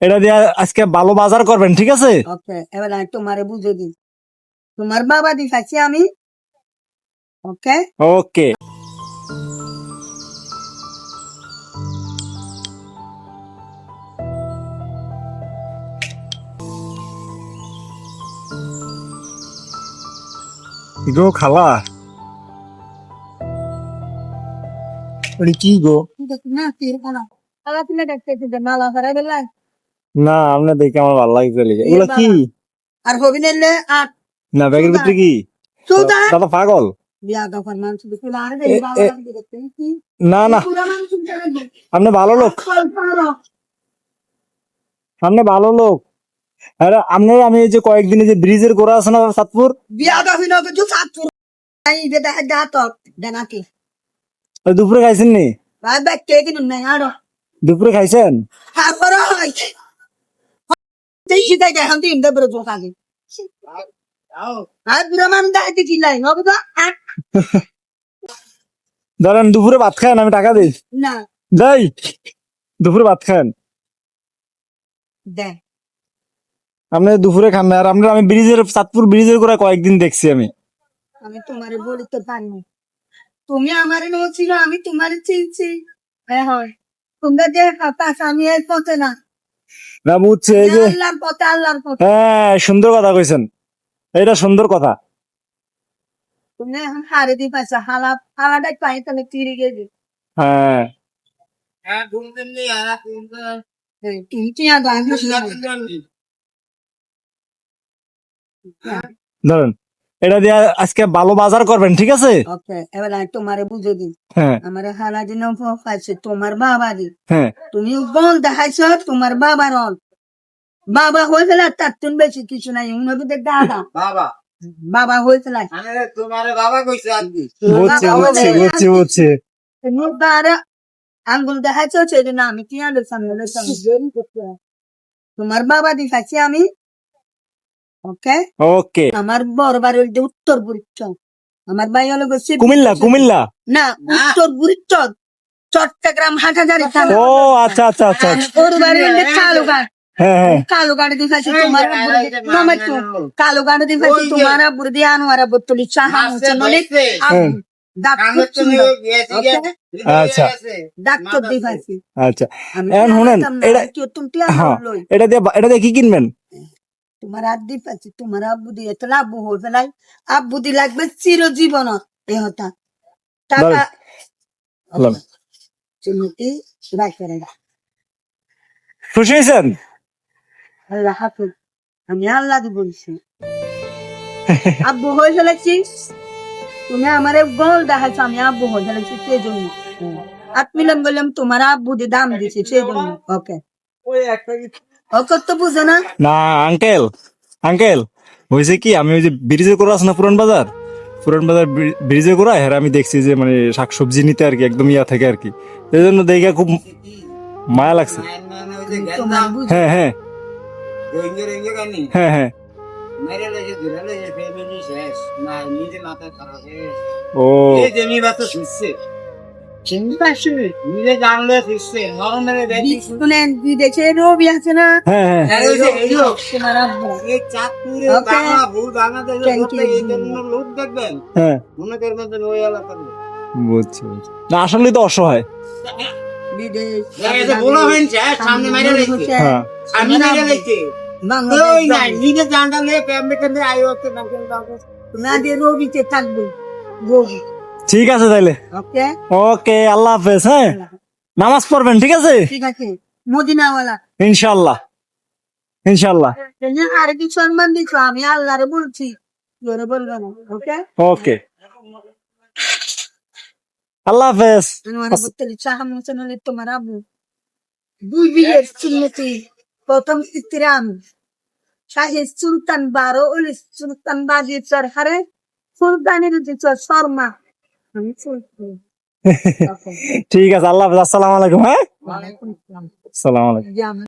এটা দিয়ে আজকে ভালো বাজার করবেন ঠিক আছে? ওকে এবার আমি তোমারে বুঝে দিই। তোমার বাবা দেখাচ্ছি আমি। ওকে? ওকে। গো খালা। কি গো? না তীর কোনা তাহলে তুমি দেখতে মালা ফেরাই বেলা না আমরা দেখে আমার ভালো লাগছে এগুলো কি? আর হবি নিলে না ব্যাগের ভিতরে কি? দাদা পাগল। না না। আপনি ভালো লোক। আপনি ভালো লোক। আরে আপনার আমি এই যে কয়েকদিনে যে ব্রিজের গোড়া আছে না সাতপুর? দুপুরে খাইছেন নি? দুপুরে খাইছেন? হয়। দেখি দেখে এখন তিন দেবরে জোক আগে আর বুড়া মান দাইতে চিল্লাই হবে তো? ধরেন দুপুরে ভাত খান আমি টাকা দিই। না। যাই দুপুরে ভাত খান। আপনি দুপুরে খান না আর আপনার আমি ব্রিজের সাতপুর ব্রিজের গোড়া কয়েকদিন দেখছি আমি। আমি তোমারে বলিতে পারিনি। তুমি আমারে নছিল আমি তোমারে চিনছি। হ্যাঁ হয়। তোমরা যে কথা আমি এর পথে না। না বুঝছে এই যে। হ্যাঁ সুন্দর কথা কইছেন। এটা সুন্দর কথা। হ্যাঁ। ধরেন। এটা দিয়ে আজকে ভালো বাজার করবেন ঠিক আছে? ওকে এবার আমি তোমারে বুঝে দিই। হ্যাঁ। আমার হালা দিন পাইছে তোমার বাবা দি। হ্যাঁ। তুমি বল দেখাইছ তোমার বাবার অল বাবা হয়েছিল তার তুমি বেশি কিছু নাই উন্নতি দাদা। বাবা। বাবা হয়েছিল আমি তোমার বাবা কইছে আজকে বুঝছি বুঝছি বুঝছি বুঝছি। তুমি বারে আঙ্গুল দেখাইছ সেদিন আমি কি আলো সামনে তোমার বাবা আমি ওকে? ওকে। আমার বড় বাড়ি হল উত্তর বুড়িচর আমার ভাই হলো গেছে কুমিল্লা কুমিল্লা। না উত্তর বুড়িচর চট্টগ্রাম হাটাজারি ও আচ্ছা আচ্ছা আচ্ছা। ওর বাড়ি হল তোমার তোমার দিয়ে আনোয়ারা বোতলি দিয়ে এটা দিয়ে কি কিনবেন? তোমার আব্দি পাচ্ছি তোমার আব্বু দিয়ে তাহলে আব্বু হয়ে ফেলাই আব্বু দি লাগবে চিরজীবন এ হতা টাকা আল্লাহ। চিমটি রাখে রেখা খুশি হয়েছেন? আল্লাহ হাফিজ আমি আল্লাহ দি বলছি আব্বু হয়ে ফেলেছি তুমি আমার গোল দেখাচ্ছ আমি আব্বু হয়ে ফেলেছি সেই জন্য আট মিলন বললাম তোমার আব্বু দি দাম দিছি সেই জন্য ওকে ওকে তো বুঝো না। না আঙ্কেল আঙ্কেল হয়েছে কি আমি ওই যে ব্রিজে করে আছে না পুরান বাজার? পুরান বাজার ব্রিজে করে হ্যাঁ আমি দেখছি যে মানে শাকসবজি নিতে আর কি একদম ইয়া থাকে আর কি। এই জন্য দেখে খুব মায়া লাগছে। হ্যাঁ হ্যাঁ। হ্যাঁ হ্যাঁ। ও। চিন্তা নিজে জানলে শিখছে নরমের শুনেন রবি আছে না? হ্যাঁ হ্যাঁ। লোকে দেখবেন। হ্যাঁ। মনে ওই বুঝছি। না আসলে তো অসহায়। হ্যাঁ। হ্যাঁ। না দিয়ে রবিতে থাকবে রবি। ঠিক আছে তাইলে। ওকে। ওকে আল্লাহ হাফেজ হ্যাঁ? নামাজ পড়বেন ঠিক আছে? ঠিক আছে। মদিনাওয়ালা। ইনশাল্লাহ আর কি সম্মান দিচ্ছ আমি আল্লাহরে বলছি। জোরে বলবে না ওকে? ওকে। আল্লাহ হাফেজ। তোমার বুতলি চাহা মোচন তোমার আব্বু। দুই বিয়ের চিহ্নতি প্রথম স্ত্রী আমি। শাহেদ সুলতান বারো সুলতান বাজির সরকারে সুলতানের যে শর্মা. ঠিক আছে আল্লাহ হাফিজ। আসসালামু আলাইকুম হ্যাঁ? আসসালাম। আলাইকুম।